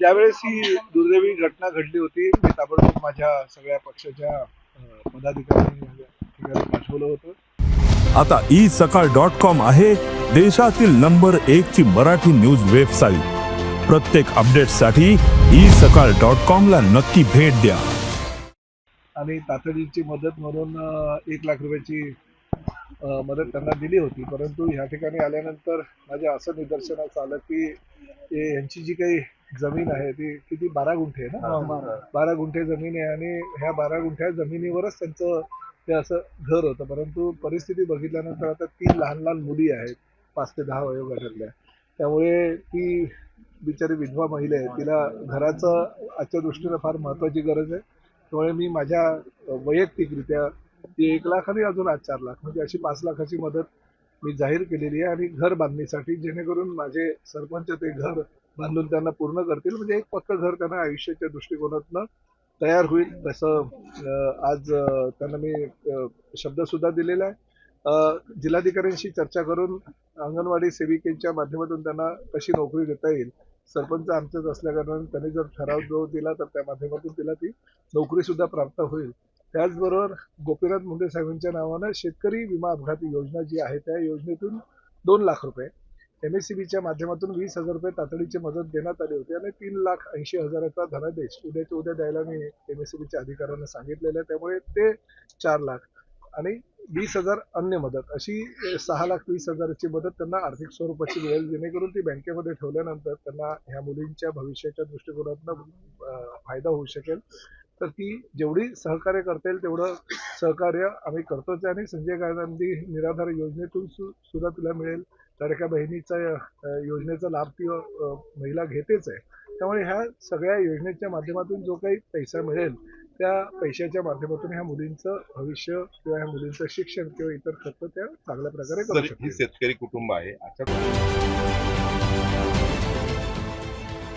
ज्यावेळेस ही दुर्दैवी घटना घडली होती मी ताबडतोब माझ्या सगळ्या पक्षाच्या पदाधिकाऱ्यांनी पाठवलं होतं. आता ई सकाळ डॉट कॉम आहे देशातील नंबर एक ची मराठी न्यूज वेबसाईट प्रत्येक अपडेटसाठी ई सकाळ डॉट कॉम ला नक्की भेट द्या. आणि तातडीची मदत म्हणून एक लाख रुपयाची मदत त्यांना दिली होती. परंतु ह्या ठिकाणी आल्यानंतर माझ्या असं निदर्शनास आलं की हे यांची जी काही जमीन आहे ती किती बारा गुंठे आहे ना? बारा. गुंठे जमीन आहे आणि ह्या बारा गुंठ्या जमिनीवरच त्यांचं ते असं घर होतं. परंतु परिस्थिती बघितल्यानंतर आता तीन लहान लहान मुली आहेत पाच ते दहा वयोगटातल्या. त्यामुळे ती बिचारी विधवा महिला आहे. तिला घराचं आजच्या दृष्टीनं फार महत्त्वाची गरज आहे. त्यामुळे मी माझ्या वैयक्तिकरित्या ती एक लाख आणि अजून आज चार लाख. म्हणजे अशी पाच लाखाची मदत मी जाहीर केलेली आहे आणि घर बांधणीसाठी जेणेकरून माझे सरपंच ते घर बांधून त्यांना पूर्ण करतील. म्हणजे एक पक्क घर त्यांना आयुष्याच्या दृष्टिकोनातनं तयार होईल तसं आज त्यांना मी शब्द सुद्धा दिलेला आहे. जिल्हाधिकाऱ्यांशी चर्चा करून अंगणवाडी सेविकेच्या माध्यमातून त्यांना कशी नोकरी देता येईल सरपंच आमचंच असल्याकारणाने त्यांनी जर ठराव जो दिला तर त्या माध्यमातून तिला ती नोकरी सुद्धा प्राप्त होईल. त्याचबरोबर गोपीनाथ मुंडे साहेबांच्या नावानं शेतकरी विमा अपघाती योजना जी आहे त्या योजनेतून दोन लाख रुपये एम एस सी बीच्या माध्यमातून वीस हजार रुपये तातडीची मदत देण्यात आली होती आणि तीन लाख ऐंशी हजाराचा धनादेश उद्याच्या उद्या द्यायला मी एम एस सी बीच्या अधिकाऱ्यांना सांगितलेलं आहे. त्यामुळे ते चार लाख आणि वीस हजार अन्य मदत अशी सहा लाख वीस हजाराची मदत त्यांना आर्थिक स्वरूपाची मिळेल जेणेकरून ती बँकेमध्ये ठेवल्यानंतर त्यांना ह्या मुलींच्या भविष्याच्या दृष्टिकोनातून फायदा होऊ शकेल. तर ती जेवढी सहकार्य करता येईल तेवढं सहकार्य आम्ही करतोच आणि संजय गांधी निराधार योजनेतून सु सुद्धा तुला मिळेल. लाडक्या बहिणीचा योजनेचा लाभ ती महिला घेतेच आहे. त्यामुळे ह्या सगळ्या योजनेच्या माध्यमातून जो काही पैसा मिळेल त्या पैशाच्या माध्यमातून ह्या मुलींचं भविष्य किंवा ह्या मुलींचं शिक्षण किंवा इतर खर्च त्या चांगल्या प्रकारे करू शकतील. शेतकरी कुटुंब आहे.